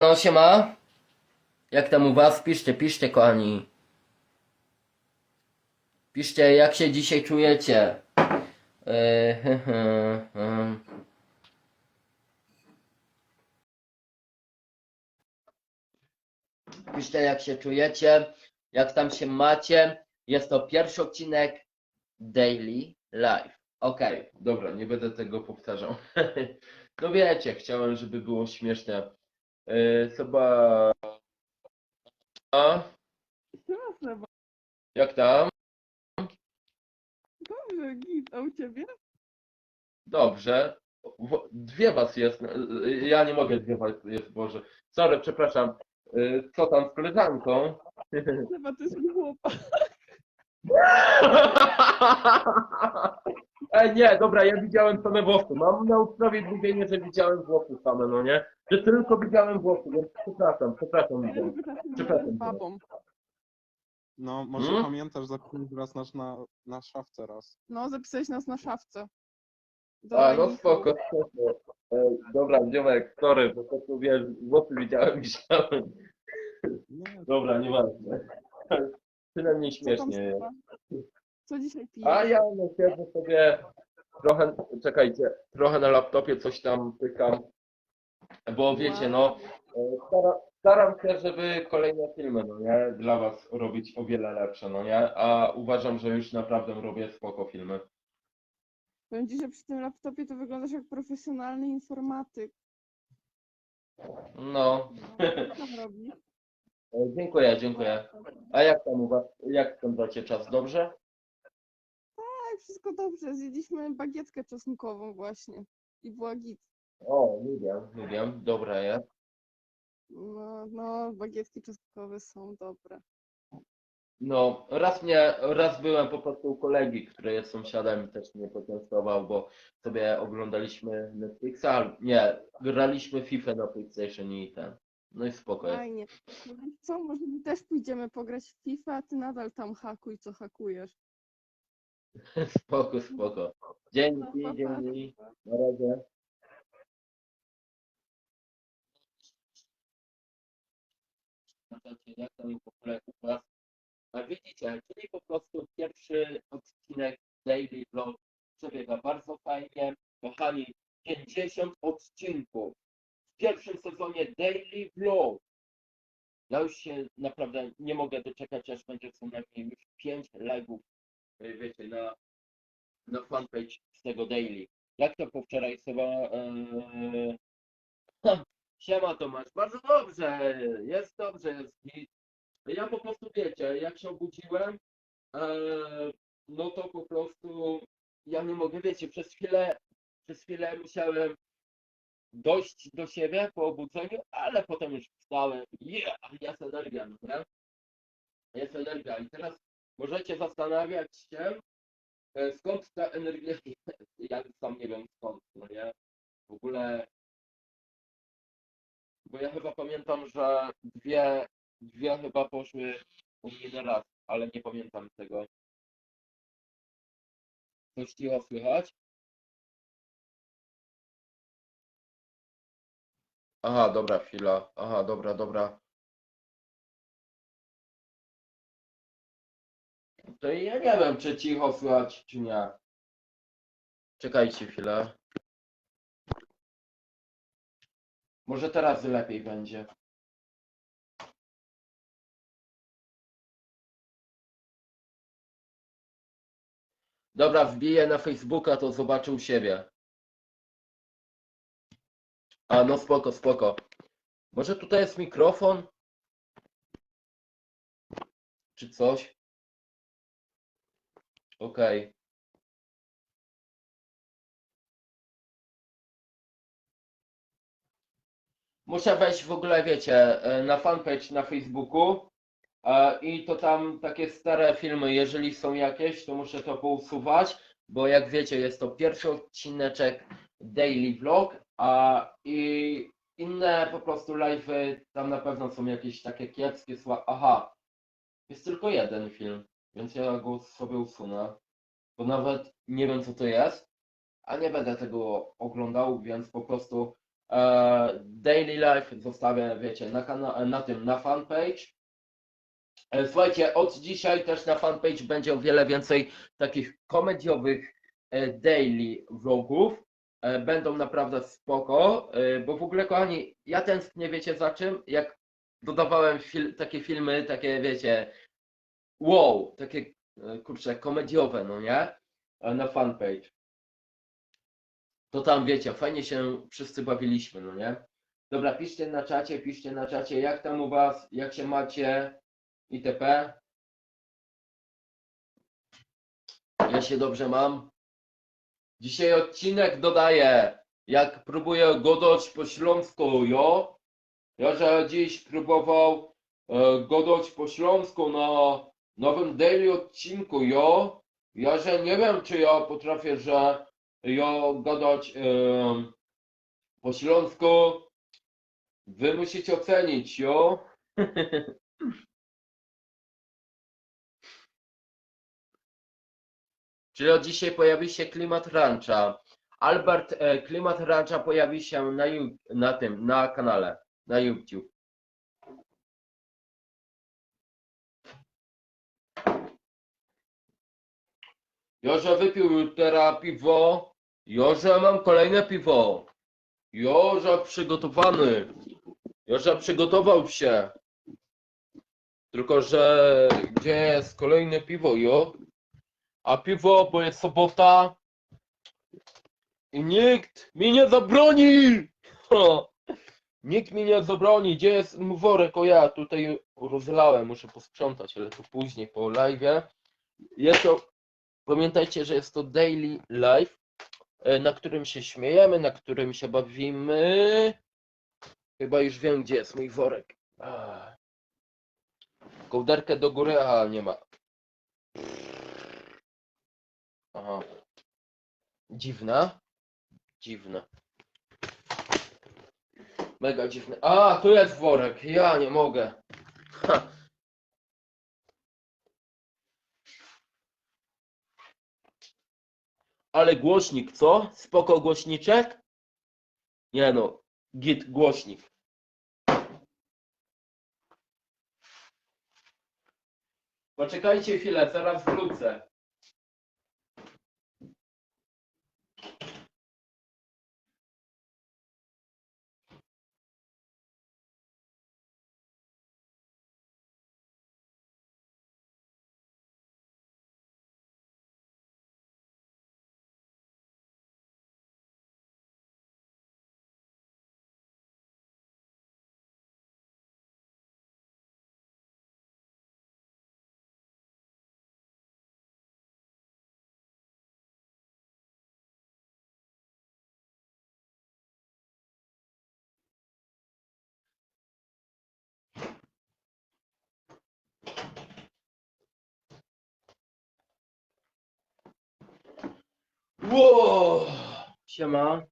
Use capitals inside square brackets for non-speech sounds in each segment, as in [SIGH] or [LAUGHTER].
No siema. Jak tam u was? Piszcie, piszcie kochani. Piszcie jak się dzisiaj czujecie. Yy. [LAUGHS] Piszcie jak się czujecie, jak tam się macie. Jest to pierwszy odcinek Daily Live. Okej, dobra, nie będę tego powtarzał. [LAUGHS] No wiecie, chciałem, żeby było śmieszne. Chyba. A, Seba, jak tam? dobrze, git, a u ciebie? Dobrze. Dwie was jest. Yy, Ja nie mogę dwie was jest, Boże. Sorry, przepraszam. Yy, Co tam z koleżanką? Seba, to jest mój chłopak. [LAUGHS] Ej, nie, dobra, ja widziałem same włosy. Mam na usprawiedliwienie, że widziałem włosy same, no nie? Że tylko widziałem włosy, więc przepraszam, przepraszam. Widziałem. Przepraszam. babą. No, może Hmm? pamiętasz, zapisałeś raz nasz na, na szafce raz. No, zapisałeś nas na szafce. Do A, no spoko, spoko. Ej, dobra, ziomek, sorry, po prostu wiesz, włosy widziałem. [LAUGHS] Nie, Dobra, nieważne. Co tam śmiesznie jest. Seba? Co dzisiaj A pijesz? ja no siedzę sobie trochę, czekajcie, trochę na laptopie coś tam pykam, bo wiecie, no, e, stara, staram się, żeby kolejne filmy, no nie, dla was robić o wiele lepsze, no nie, a uważam, że już naprawdę robię spoko filmy. Powiem ci, że przy tym laptopie to wyglądasz jak profesjonalny informatyk. No, No, co tam [LAUGHS] e, dziękuję, dziękuję. A jak tam u was, jak spędzacie czas, dobrze? Wszystko dobrze. Zjedliśmy bagietkę czosnkową właśnie. I była git. O, lubię, lubię, dobra jest. No, no, bagietki czosnkowe są dobre. No, raz mnie, raz byłem po prostu u kolegi, który jest sąsiadem i też mnie poczęstował, bo sobie oglądaliśmy Netflixa, nie, graliśmy FIFA na PlayStation i ten. No i spoko jest. Fajnie. No co, może my też pójdziemy pograć w FIFA, a ty nadal tam hakuj, co hakujesz. [LAUGHS] Spoko, spoko. Dzięki, dzięki. Na razie. Jak ogóle u was? A widzicie, czyli po prostu pierwszy odcinek Daily Vlog przebiega bardzo fajnie. Kochani, 50 odcinków w pierwszym sezonie Daily Vlog. Ja już się naprawdę nie mogę doczekać, aż będzie co najmniej już 5 live'ów, y, wiecie, na, na fanpage z tego Daily. Jak to po wczoraj chyba... Eee... [CLEARS THROAT] Siema Tomasz, bardzo dobrze, jest dobrze, jest git. Ja po prostu wiecie, jak się obudziłem, eee, no to po prostu ja nie mogę, wiecie, przez chwilę, przez chwilę musiałem dojść do siebie po obudzeniu, ale potem już wstałem. Yeah, jest energia, no nie? Jest energia. I teraz możecie zastanawiać się, e, skąd ta energia jest. [LAUGHS] Ja sam nie wiem skąd, no nie? W ogóle, bo ja chyba pamiętam, że dwie, dwie chyba poszły u mnie na raz, ale nie pamiętam tego. Coś cicho słychać? Aha, dobra, chwila. Aha, dobra, dobra. To ja nie wiem, czy cicho słychać, czy nie. Czekajcie chwilę. Może teraz lepiej będzie. Dobra, wbiję na Facebooka, to zobaczę u siebie. A no spoko, spoko. Może tutaj jest mikrofon? Czy coś? Okej. Muszę wejść w ogóle, wiecie, e, na fanpage na Facebooku e, i to tam takie stare filmy, jeżeli są jakieś, to muszę to pousuwać, bo jak wiecie, jest to pierwszy odcineczek Daily Vlog, a i inne po prostu live'y, tam na pewno są jakieś takie kiepskie sła. Aha, jest tylko jeden film, więc ja go sobie usunę, bo nawet nie wiem co to jest, a nie będę tego oglądał, więc po prostu E, Daily Life zostawię, wiecie, na, kana- na tym, na fanpage. E, Słuchajcie, od dzisiaj też na fanpage będzie o wiele więcej takich komediowych e, daily vlogów. E, Będą naprawdę spoko, e, bo w ogóle kochani, ja tęsknię, wiecie za czym? Jak dodawałem fil takie filmy, takie wiecie, wow, takie e, kurczę, komediowe, no nie? E, Na fanpage. To tam wiecie, fajnie się wszyscy bawiliśmy, no nie? Dobra, piszcie na czacie, piszcie na czacie, jak tam u was, jak się macie, itp. Ja się dobrze mam. Dzisiaj odcinek dodaję, jak próbuję godać po śląsku, jo? Ja, że dziś próbował e, godać po śląsku na nowym daily odcinku, jo? Ja, że nie wiem, czy ja potrafię, że ja gadać em, po śląsku. Wy musicie ocenić, jo? [LAUGHS] Czyli od dzisiaj pojawi się klimat rancha. Albert, e, klimat rancha pojawi się na, na tym, na kanale, na YouTube. Joże wypił teraz piwo. Joże mam kolejne piwo. Joże przygotowany. Joże przygotował się. Tylko, że gdzie jest kolejne piwo, jo? A piwo, bo jest sobota. I nikt mi nie zabroni! [LAUGHS] Nikt mi nie zabroni. Gdzie jest mój worek? O ja tutaj rozlałem, muszę posprzątać, ale to później po live'ie. To, pamiętajcie, że jest to daily live, e, na którym się śmiejemy, na którym się bawimy. Chyba już wiem, gdzie jest mój worek. Kołderkę do góry, a nie ma. Aha. Dziwne. Dziwne. Mega dziwne. A, tu jest worek. Ja nie mogę. Ha. Ale głośnik, co? Spoko głośniczek? Nie no, git głośnik. Poczekajcie chwilę, zaraz wrócę. Wow! Siema.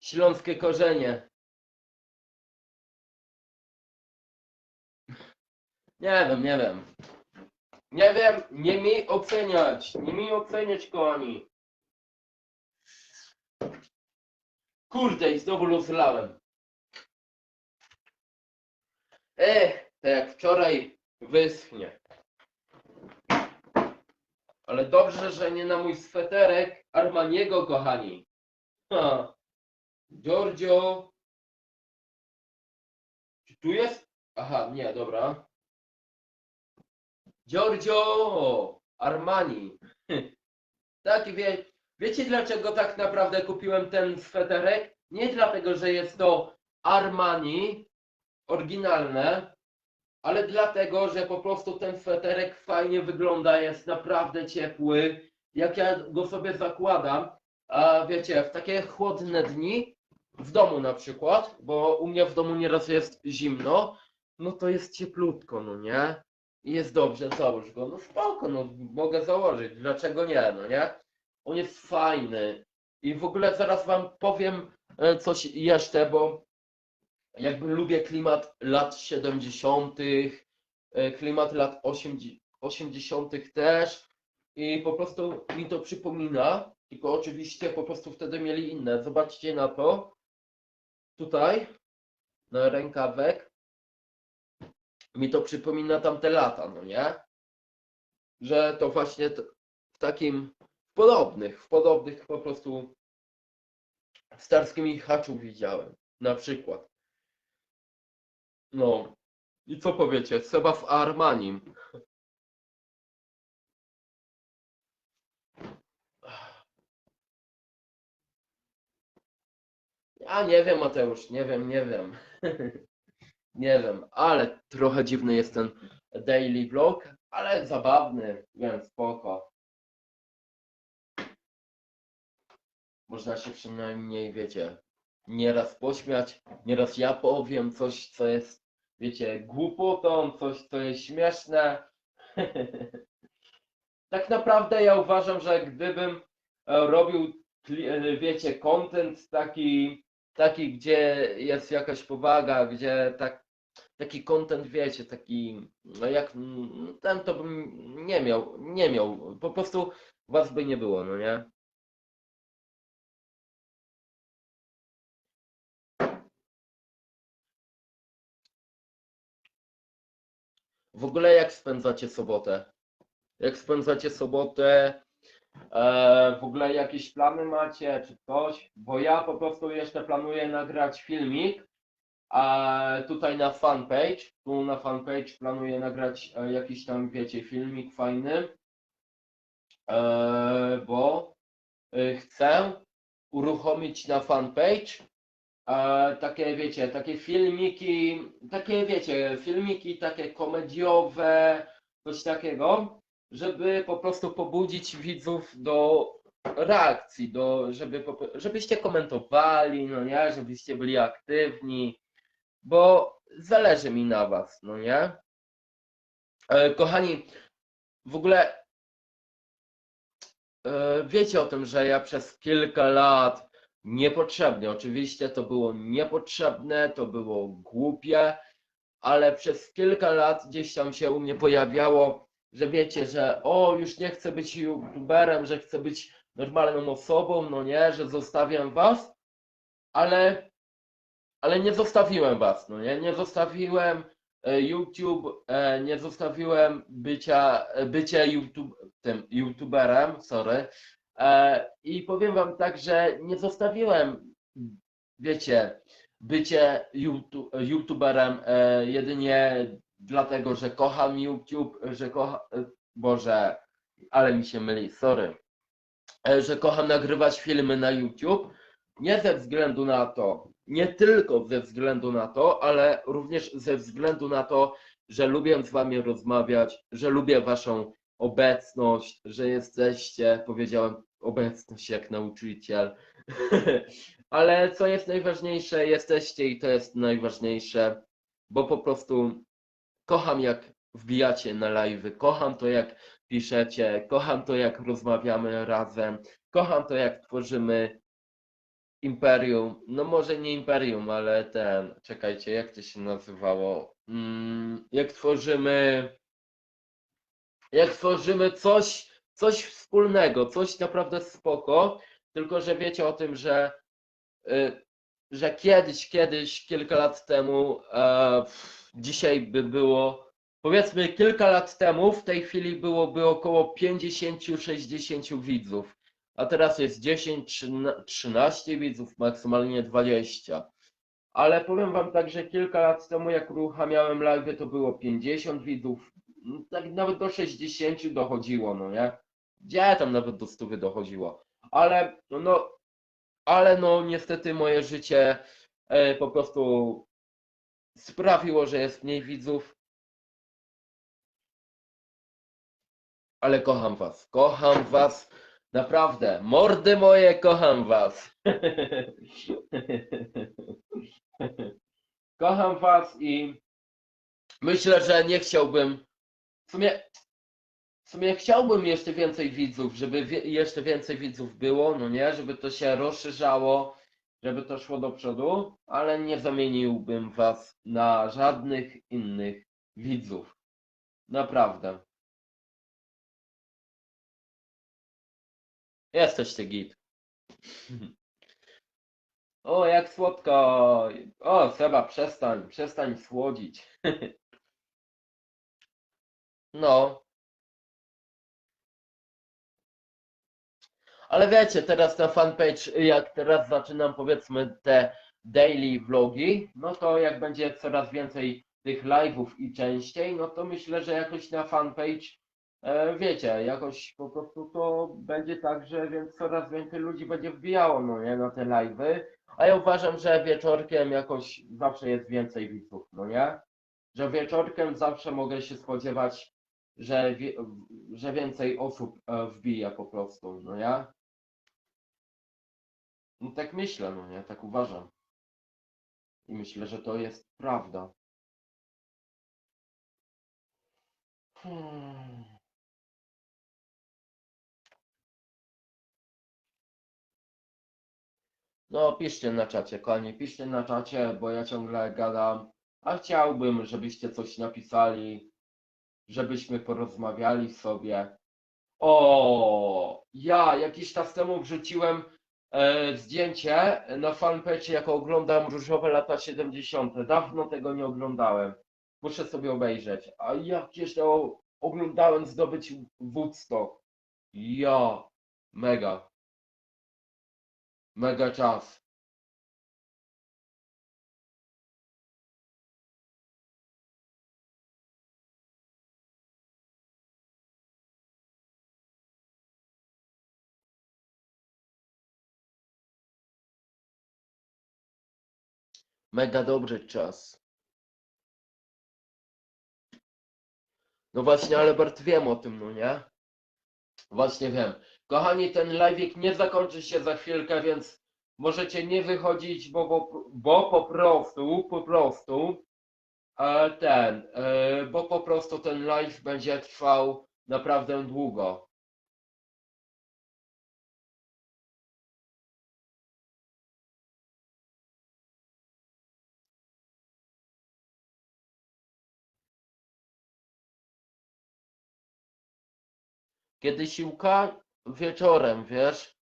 Śląskie korzenie. Nie wiem, nie wiem. Nie wiem, nie mi oceniać. Nie mi oceniać, kochani. Kurde, i znowu rozlałem. Ech, tak jak wczoraj wyschnie. Ale dobrze, że nie na mój sweterek Armaniego, kochani. Ha. Giorgio. Czy tu jest? Aha, nie, dobra. Giorgio Armani. [LAUGHS] Tak, wie, wiecie dlaczego tak naprawdę kupiłem ten sweterek? Nie dlatego, że jest to Armani, oryginalne, ale dlatego, że po prostu ten sweterek fajnie wygląda, jest naprawdę ciepły. Jak ja go sobie zakładam, a wiecie, w takie chłodne dni, w domu na przykład, bo u mnie w domu nieraz jest zimno, no to jest cieplutko, no nie? I jest dobrze, załóż go. No spoko, no mogę założyć, dlaczego nie, no nie? On jest fajny. I w ogóle zaraz wam powiem e, coś jeszcze, bo jakby lubię klimat lat 70., e, klimat lat 80. 80. też i po prostu mi to przypomina Tylko oczywiście po prostu wtedy mieli inne. Zobaczcie na to. Tutaj, na rękawek. Mi to przypomina tamte lata, no nie? Że to właśnie w takim w podobnych, w podobnych po prostu starskim Michaczu widziałem. Na przykład. No. I co powiecie? Seba w Armanim. Ja nie wiem, Mateusz, nie wiem, nie wiem. [LAUGHS] Nie wiem, ale trochę dziwny jest ten daily vlog, ale zabawny, więc spoko. Można się przynajmniej, wiecie, nieraz pośmiać, nieraz ja powiem coś, co jest, wiecie, głupotą, coś, co jest śmieszne. [LAUGHS] Tak naprawdę ja uważam, że gdybym e, robił, e, wiecie, content taki, taki, gdzie jest jakaś powaga, gdzie tak, taki content, wiecie, taki, no jak ten, to bym nie miał, nie miał, po prostu was by nie było, no nie? W ogóle jak spędzacie sobotę? Jak spędzacie sobotę? E, w ogóle jakieś plany macie, czy coś? Bo ja po prostu jeszcze planuję nagrać filmik. A tutaj na fanpage, tu na fanpage planuję nagrać e, jakiś tam, wiecie, filmik fajny. E, bo e, chcę uruchomić na fanpage takie, wiecie, takie filmiki, takie, wiecie, filmiki takie komediowe, coś takiego, żeby po prostu pobudzić widzów do reakcji, do, żeby, żebyście komentowali, no nie, żebyście byli aktywni, bo zależy mi na was, no nie? E, kochani, w ogóle e, wiecie o tym, że ja przez kilka lat niepotrzebnie, oczywiście to było niepotrzebne, to było głupie, ale przez kilka lat gdzieś tam się u mnie pojawiało, że wiecie, że o, już nie chcę być youtuberem, że chcę być normalną osobą, no nie, że zostawiam was, ale, ale nie zostawiłem was, no nie, nie zostawiłem e, YouTube, e, nie zostawiłem bycia, e, bycia YouTube, tym youtuberem, sorry, i powiem wam tak, że nie zostawiłem, wiecie, bycie YouTube, youtuberem e, jedynie dlatego, że kocham YouTube, że kocham, Boże, ale mi się myli, sorry, E, że kocham nagrywać filmy na YouTube, nie ze względu na to, nie tylko ze względu na to, ale również ze względu na to, że lubię z wami rozmawiać, że lubię waszą obecność, że jesteście, powiedziałem obecność jak nauczyciel, [LAUGHS] ale co jest najważniejsze, jesteście i to jest najważniejsze, bo po prostu kocham jak wbijacie na live, kocham to jak piszecie, kocham to jak rozmawiamy razem, kocham to jak tworzymy imperium, no może nie imperium, ale ten, czekajcie, jak to się nazywało, mm, jak tworzymy, jak tworzymy coś, coś wspólnego, coś naprawdę spoko, tylko że wiecie o tym, że y, że kiedyś, kiedyś, kilka lat temu, e, dzisiaj by było, powiedzmy kilka lat temu, w tej chwili byłoby około 50-60 widzów, a teraz jest 10, 13 13 widzów, maksymalnie 20. Ale powiem wam tak, że kilka lat temu, jak uruchamiałem live, to było 50 widzów, tak nawet do 60 dochodziło, no nie? Gdzie tam nawet do 100 dochodziło? Ale no, ale no niestety moje życie e, po prostu sprawiło, że jest mniej widzów. Ale kocham was, kocham was, naprawdę, mordy moje, kocham was. [LAUGHS] Kocham was i myślę, że nie chciałbym, w sumie, w sumie chciałbym jeszcze więcej widzów, żeby jeszcze więcej widzów było, no nie, żeby to się rozszerzało, żeby to szło do przodu, ale nie zamieniłbym was na żadnych innych widzów. Naprawdę. Jesteś ty git. [LAUGHS] O, jak słodko. O, Seba, przestań, przestań słodzić. [LAUGHS] No. Ale wiecie, teraz na fanpage, jak teraz zaczynam powiedzmy te daily vlogi, no to jak będzie coraz więcej tych live'ów i częściej, no to myślę, że jakoś na fanpage, e, wiecie, jakoś po prostu to będzie tak, że więc coraz więcej ludzi będzie wbijało, no nie, na te live'y, a ja uważam, że wieczorkiem jakoś zawsze jest więcej widzów, no nie? Że wieczorkiem zawsze mogę się spodziewać, że, że więcej osób e, wbija po prostu, no nie? No tak myślę, no nie, tak uważam. I myślę, że to jest prawda. Hmm. No, piszcie na czacie, kochani, piszcie na czacie, bo ja ciągle gadam, a chciałbym, żebyście coś napisali, żebyśmy porozmawiali sobie. O, ja jakiś czas temu wrzuciłem zdjęcie na fanpage, jak oglądam Różowe lata 70. Dawno tego nie oglądałem. Muszę sobie obejrzeć. A jakieś to oglądałem zdobyć Woodstock. Ja, mega. Mega czas. Mega dobry czas. No właśnie, ale Bart wiem o tym, no nie? Właśnie wiem. Kochani, ten live'ik nie zakończy się za chwilkę, więc możecie nie wychodzić, bo, bo, bo po prostu, po prostu ten, e, bo po prostu ten live będzie trwał naprawdę długo. Kiedy siłka? Wieczorem, wiesz?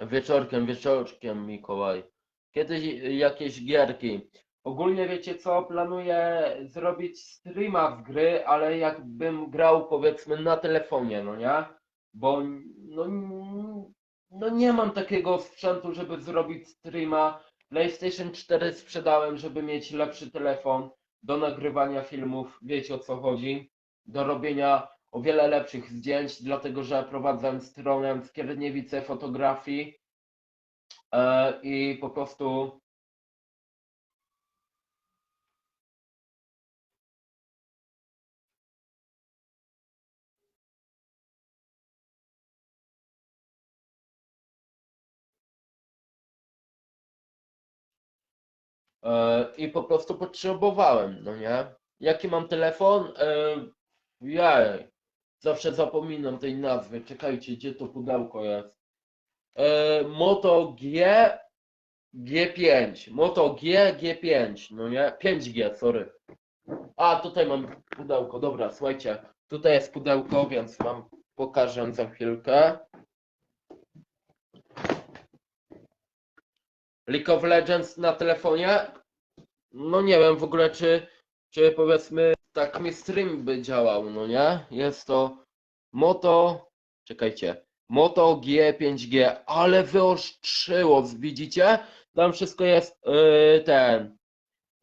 Wieczorkiem, wieczorkiem, Mikołaj. Kiedyś jakieś gierki. Ogólnie wiecie co? Planuję zrobić streama z gry, ale jakbym grał powiedzmy na telefonie, no nie? Bo no, no nie mam takiego sprzętu, żeby zrobić streama. PlayStation 4 sprzedałem, żeby mieć lepszy telefon do nagrywania filmów. Wiecie o co chodzi? Do robienia o wiele lepszych zdjęć, dlatego że prowadzę stronę Skierniewice Fotografii e, i po prostu e, i po prostu potrzebowałem, no nie? Jaki mam telefon? E, Jej, zawsze zapominam tej nazwy. Czekajcie, gdzie to pudełko jest? E, Moto G G5. Moto G G5, no nie? 5G, sorry. A, tutaj mam pudełko. Dobra, słuchajcie. Tutaj jest pudełko, więc wam pokażę za chwilkę. League of Legends na telefonie? No nie wiem w ogóle, czy, czy powiedzmy tak mi stream by działał, no nie? Jest to Moto, czekajcie, Moto G5G, ale wyostrzyło, widzicie? Tam wszystko jest yy, ten,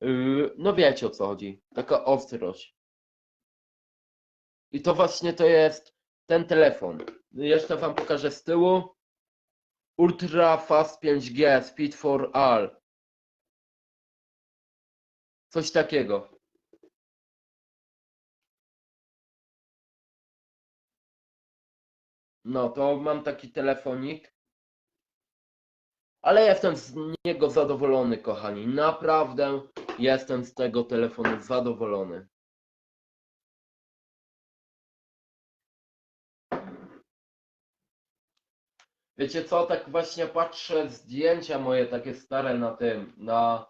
yy, no wiecie o co chodzi, taka ostrość. I to właśnie to jest ten telefon. Jeszcze wam pokażę z tyłu. Ultra Fast 5G, Speed for All. Coś takiego. No, to mam taki telefonik. Ale jestem z niego zadowolony, kochani. Naprawdę jestem z tego telefonu zadowolony. Wiecie co, tak właśnie patrzę zdjęcia moje takie stare na tym, na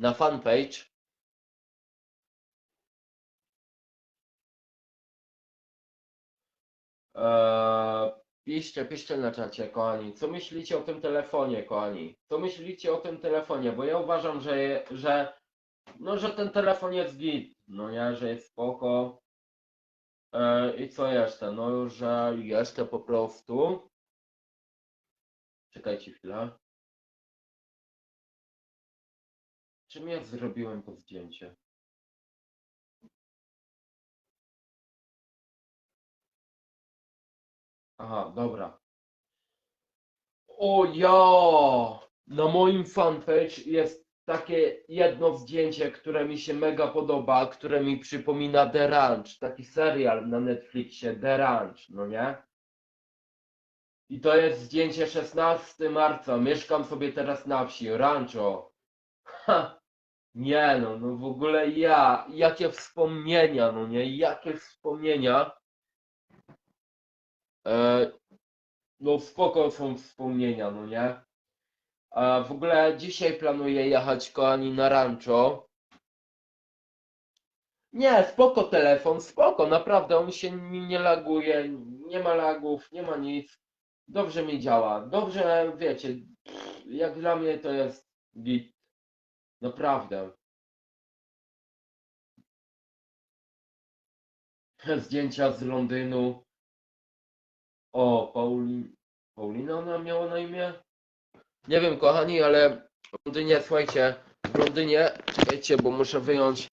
na fanpage. Eee, piszcie, piszcie na czacie, kochani. Co myślicie o tym telefonie, kochani? Co myślicie o tym telefonie? Bo ja uważam, że, że, no, że ten telefon jest git, no nie, że jest spoko. Eee, I co jeszcze? No, że jeszcze po prostu. Czekajcie chwilę. Czym ja zrobiłem to zdjęcie? Aha, dobra. O ja! Na moim fanpage jest takie jedno zdjęcie, które mi się mega podoba, które mi przypomina The Ranch, taki serial na Netflixie The Ranch, no nie? I to jest zdjęcie 16 marca. Mieszkam sobie teraz na wsi, rancho. Ha! Nie no, no w ogóle ja, jakie wspomnienia, no nie, jakie wspomnienia. E, no spoko są wspomnienia, no nie. A w ogóle dzisiaj planuję jechać kochani na rancho. Nie, spoko telefon, spoko, naprawdę, on się mi nie laguje, nie ma lagów, nie ma nic. Dobrze mi działa, dobrze, wiecie, jak dla mnie to jest git. Naprawdę. [LAUGHS] Zdjęcia z Londynu. O, Paulin... Paulina ona miała na imię? Nie wiem, kochani, ale w Londynie, słuchajcie, w Londynie, czekajcie, bo muszę wyjąć